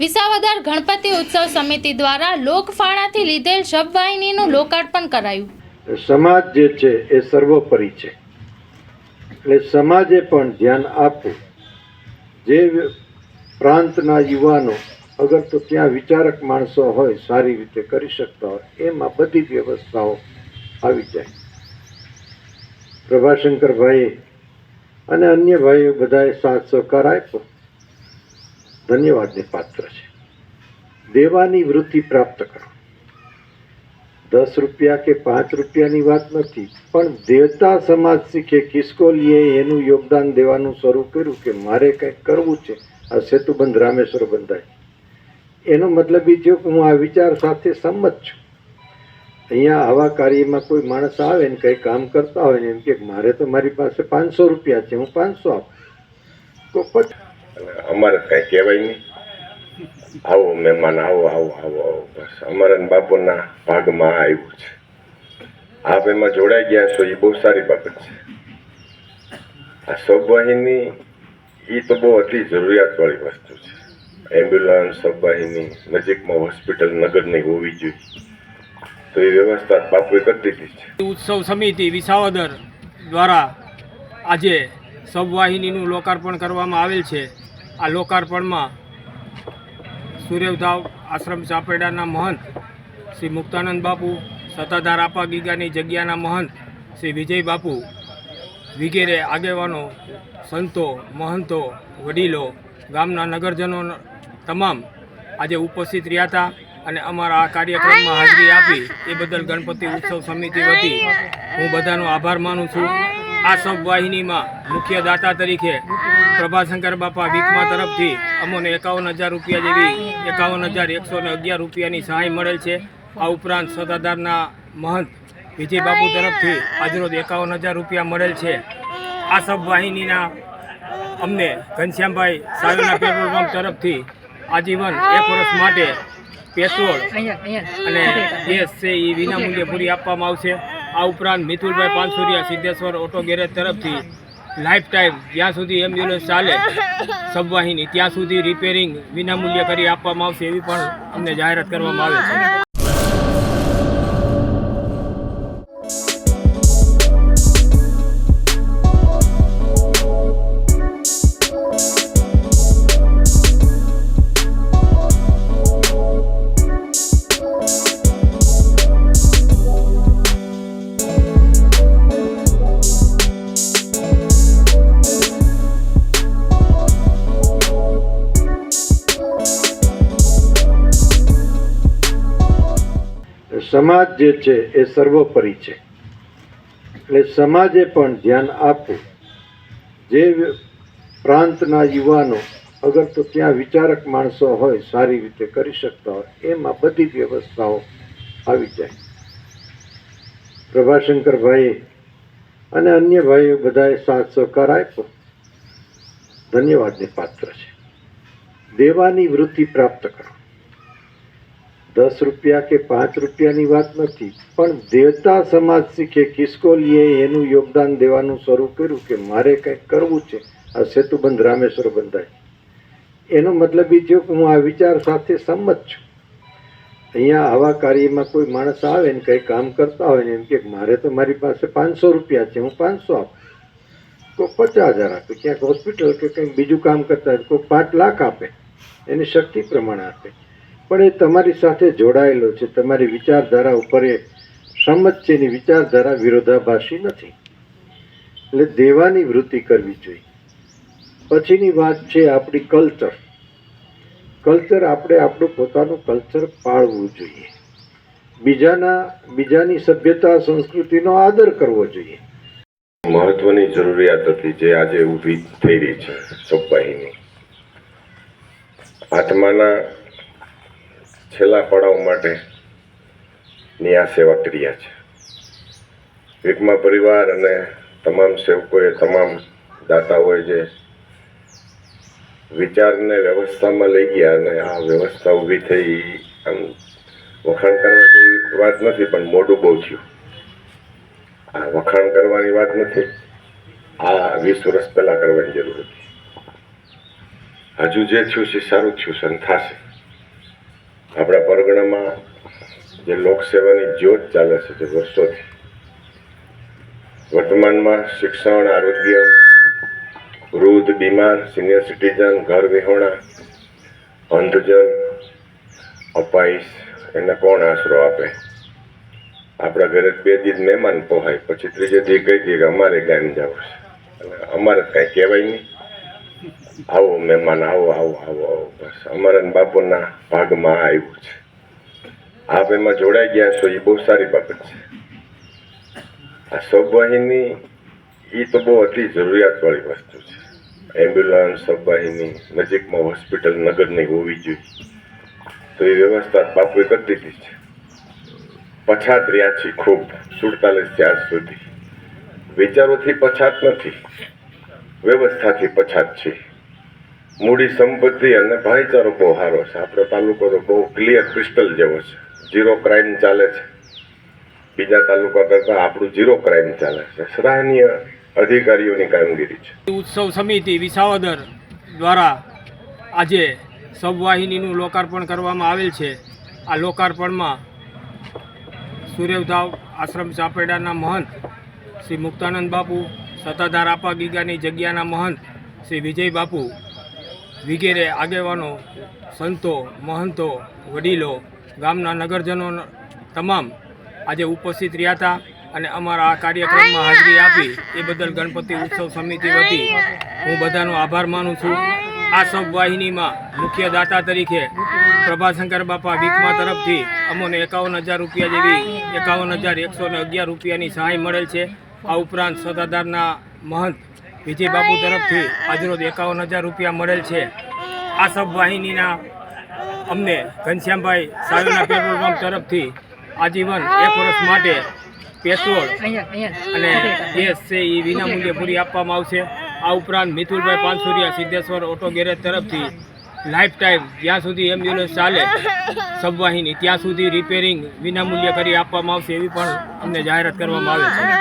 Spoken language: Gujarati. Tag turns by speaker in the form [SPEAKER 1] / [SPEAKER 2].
[SPEAKER 1] વિસાવદર ગણપતિ ઉત્સવ સમિતિ દ્વારા લોકફાળાથી લીધેલ શબવાહિનીનું લોકાર્પણ કરાયું.
[SPEAKER 2] સમાજ જે છે એ સર્વોપરી છે. એટલે સમાજે પણ ધ્યાન આપવું. જે પ્રાંતના યુવાનો અગર તો ત્યાં વિચારક માણસો હોય, સારી રીતે કરી શકતા હોય, એમાં બધી જ વ્યવસ્થાઓ આવી જાય. પ્રભાશંકરભાઈએ અને અન્ય ભાઈઓ બધાએ સાથ સહકાર આપ્યો. ધન્યવાદને પાત્ર છે. દેવાની વૃત્તિ પ્રાપ્ત કરો. દસ રૂપિયા કે પાંચ રૂપિયાની વાત નથી, પણ દેવતા સમાજ શીખે કિસ્કોલીએ એનું યોગદાન દેવાનું શરૂ કર્યું કે મારે કંઈક કરવું છે. આ સેતુબંધ રામેશ્વર બંધાય. એનો મતલબ એ થયો કે હું આ વિચાર સાથે સંમત છું. અહીંયા આવા કાર્યમાં કોઈ માણસ આવે ને કંઈ કામ કરતા હોય ને એમ કે મારે તો મારી પાસે પાંચસો રૂપિયા છે, હું પાંચસો આપું. તો પછી
[SPEAKER 3] અમારે કાંઈ કહેવાય નહીં. આવો મહેમાન, આવો આવો આવો આવો. બસ અમારા બાપુના ભાગમાં આવ્યું છે. આપ એમાં જોડાઈ ગયા છો એ બહુ સારી બાબત છે. આ સબવાહિની એ તો બહુ અતિ જરૂરિયાતવાળી વસ્તુ છે. એમ્બ્યુલન્સ સબવાહિની નજીકમાં હોસ્પિટલ, નગરની હોવી જોઈએ. તો એ વ્યવસ્થા બાપુએ કરી દીધી છે.
[SPEAKER 4] ઉત્સવ સમિતિ, વિસાવદર દ્વારા આજે સબવાહિનીનું લોકાર્પણ કરવામાં આવેલ છે. આ લોકાર્પણમાં સૂર્યવધાવ આશ્રમ ચાપેડાના મહંત શ્રી મુક્તાનંદ બાપુ, સત્તાધાર આપા ગીગાની જગ્યાના મહંત શ્રી વિજય બાપુ વગેરે આગેવાનો, સંતો, મહંતો, વડીલો, ગામના નગરજનો તમામ આજે ઉપસ્થિત રહ્યા હતા અને અમારા આ કાર્યક્રમમાં હાજરી આપી. એ બદલ ગણપતિ ઉત્સવ સમિતિ વતી હું બધાનો આભાર માનું છું. આ સબવાહિનીમાં મુખ્ય દાતા તરીકે પ્રભાશંકર બાપા વીકમા તરફથી અમોને એકાવન હજાર રૂપિયા જેવી એકાવન હજાર એકસો ને અગિયાર રૂપિયાની સહાય મળેલ છે. આ ઉપરાંત સદાધારના મહંત વિજય બાપુ તરફથી આજરોજ એકાવન હજાર રૂપિયા મળેલ છે. આ સબવાહિનીના અમને ઘનશ્યામભાઈ સાયુના પેટ્રોલ પંપ તરફથી આજીવન એક વર્ષ માટે પેટ્રોલ અને ગેસ છે એ વિનામૂલ્યે પૂરી આપવામાં આવશે. આ ઉપરાંત મિથુલભાઈ પાનસુરિયા સિદ્ધેશ્વર ઓટો ગેરેજ તરફથી લાઈફ ટાઈમ જ્યાં સુધી એમ્બ્યુલન્સ ચાલે, સબવાહિની, ત્યાં સુધી રિપેરિંગ વિનામૂલ્યે કરી આપવામાં આવશે એવી પણ અમને જાહેરાત કરવામાં આવે છે.
[SPEAKER 2] સમાજ જે છે એ સર્વોપરી છે. એટલે સમાજે પણ ધ્યાન આપવું. જે પ્રાંતના યુવાનો અગર તો ત્યાં વિચારક માણસો હોય, સારી રીતે કરી શકતા હોય, એમાં બધી વ્યવસ્થાઓ આવી જાય. પ્રભાશંકરભાઈએ અને અન્ય ભાઈઓ બધાએ સાથ સહકાર આપ્યો. ધન્યવાદને પાત્ર છે. દેવાની વૃત્તિ પ્રાપ્ત કરો. દસ રૂપિયા કે પાંચ રૂપિયાની વાત નથી, પણ દેવતા સમાજ શીખે કિસ્કોલીએ એનું યોગદાન દેવાનું શરૂ કર્યું કે મારે કંઈક કરવું છે. આ સેતુબંધ રામેશ્વર બંધાય. એનો મતલબ એ થયો કે હું આ વિચાર સાથે સંમત છું. અહીંયા આવા કાર્યમાં કોઈ માણસ આવે ને કંઈ કામ કરતા હોય ને એમ કે મારે તો મારી પાસે પાંચસો રૂપિયા છે, હું પાંચસો આપું. કોઈ પચાસ હજાર આપે, ક્યાંક હોસ્પિટલ કે કંઈક બીજું કામ કરતા હોય કોઈ પાંચ લાખ આપે. એની શક્તિ પ્રમાણે આપે. પણ એ તમારી સાથે જોડાયેલો છે. તમારી વિચારધારા ઉપર એ સંમત છે વિચારધારા વિરોધાભાસી નથી. એટલે દેવાની વૃત્તિ કરવી જોઈએ. પછીની વાત છે આપણી કલ્ચર. કલ્ચર આપણે આપણું પોતાનું કલ્ચર પાળવું જોઈએ. બીજાના, બીજાની સભ્યતા, સંસ્કૃતિનો આદર કરવો જોઈએ.
[SPEAKER 3] મહત્વની જરૂરિયાત હતી જે આજે ઊભી થઈ રહી છે સપાહીની આત્માના છેલ્લા પડાવ માટે ની આ સેવા ક્રિયા છે. વિકમા પરિવાર અને તમામ સેવકોએ, તમામ દાતાઓએ જે વિચારને વ્યવસ્થામાં લઈ ગયા અને આ વ્યવસ્થા ઊભી થઈ, આમ વખાણ કરવા જેવી વાત નથી, પણ મોઢું બહુ થયું. આ વખાણ કરવાની વાત નથી. આ વીસ વર્ષ પહેલાં કરવાની જરૂર હતી. હજુ જે થયું છે સારું થયું છે અને થશે. આપણા પરગણામાં જે લોકસેવાની જ્યોત ચાલે છે તે વર્ષોથી, વર્તમાનમાં શિક્ષણ, આરોગ્ય, વૃદ્ધ, બીમાર, સિનિયર સિટીઝન, ઘર વિહોણા, અંધજન, અપાઈશ, એને કોણ આશરો આપે? આપણા ઘરે બે દી મહેમાન પોહાય, પછી ત્રીજે દી કહી દઈએ અમારે ગામ જવું છે. અમારે કાંઈ કહેવાય નહીં. આવો, મહેમાન આવો આવો આવો આવો. બસ. અમારા બાપુના ભાગમાં આવ્યું છે. આપ એમાં જોડાઈ ગયા છો, એ બહુ સારી બાબત છે. આ સબવાહિની એ તો બહુ અતિ જરૂરિયાતવાળી વસ્તુ છે. એમ્બ્યુલન્સ સબવાહિની નજીકમાં હોસ્પિટલ, નગરની હોવી જોઈએ. તો એ વ્યવસ્થા બાપુએ કરી દીધી છે. પછાત રહ્યા છીએ ખૂબ સુડતાલીસથી આજ સુધી. વિચારોથી પછાત નથી. વ્યવસ્થાથી પછાત છે મૂડી સંપત્તિ અને ભાઈચારો બહુ સારો છે. આપણો તાલુકો તો બહુ ક્લિયર ક્રિસ્ટલ જેવો છે. ઝીરો ક્રાઇમ ચાલે છે. બીજા તાલુકા કરતાં આપણું ઝીરો ક્રાઇમ ચાલે છે. સરાહનીય અધિકારીઓની કામગીરી છે.
[SPEAKER 4] ઉત્સવ સમિતિ વિસાવદર દ્વારા આજે સબવાહિનીનું લોકાર્પણ કરવામાં આવેલ છે. આ લોકાર્પણમાં સૂર્યવધાવ આશ્રમ ચાપેડાના મહંત શ્રી મુક્તાનંદ બાપુ, સત્તાધાર આપા ગીગાની જગ્યાના મહંત શ્રી વિજય બાપુ વગેરે આગેવાનો, સંતો, મહંતો, વડીલો, ગામના નગરજનો તમામ આજે ઉપસ્થિત રહ્યા હતા અને અમારા આ કાર્યક્રમમાં હાજરી આપી. એ બદલ ગણપતિ ઉત્સવ સમિતિ વતી હું બધાનો આભાર માનું છું. આ સબ વાહિનીમાં મુખ્ય દાતા તરીકે પ્રભાશંકર બાપા વીકમા તરફથી અમોને એકાવન હજાર રૂપિયા જેવી એકાવન હજાર એકસો ને અગિયાર રૂપિયાની સહાય મળેલ છે. આ ઉપરાંત સત્તાધારના મહંત વિજય બાપુ તરફથી આજરોજ એકાવન હજાર રૂપિયા મળેલ છે. આ સબ વાહિનીના અમને ઘનશ્યામભાઈ સાયુના પેટ્રોલ પંપ તરફથી આજીવન એક વર્ષ માટે પેટ્રોલ અને ગેસ છે એ વિનામૂલ્યે પૂરી આપવામાં આવશે. આ ઉપરાંત મિથુલભાઈ પાનસુરિયા સિદ્ધેશ્વર ઓટો ગેરેજ તરફથી લાઈફ ટાઈમ જ્યાં સુધી એમ્બ્યુલન્સ ચાલે સબવાહિની ત્યાં સુધી રિપેરિંગ વિનામૂલ્યે કરી આપવામાં આવશે એવી પણ અમને જાહેરાત કરવામાં આવે છે.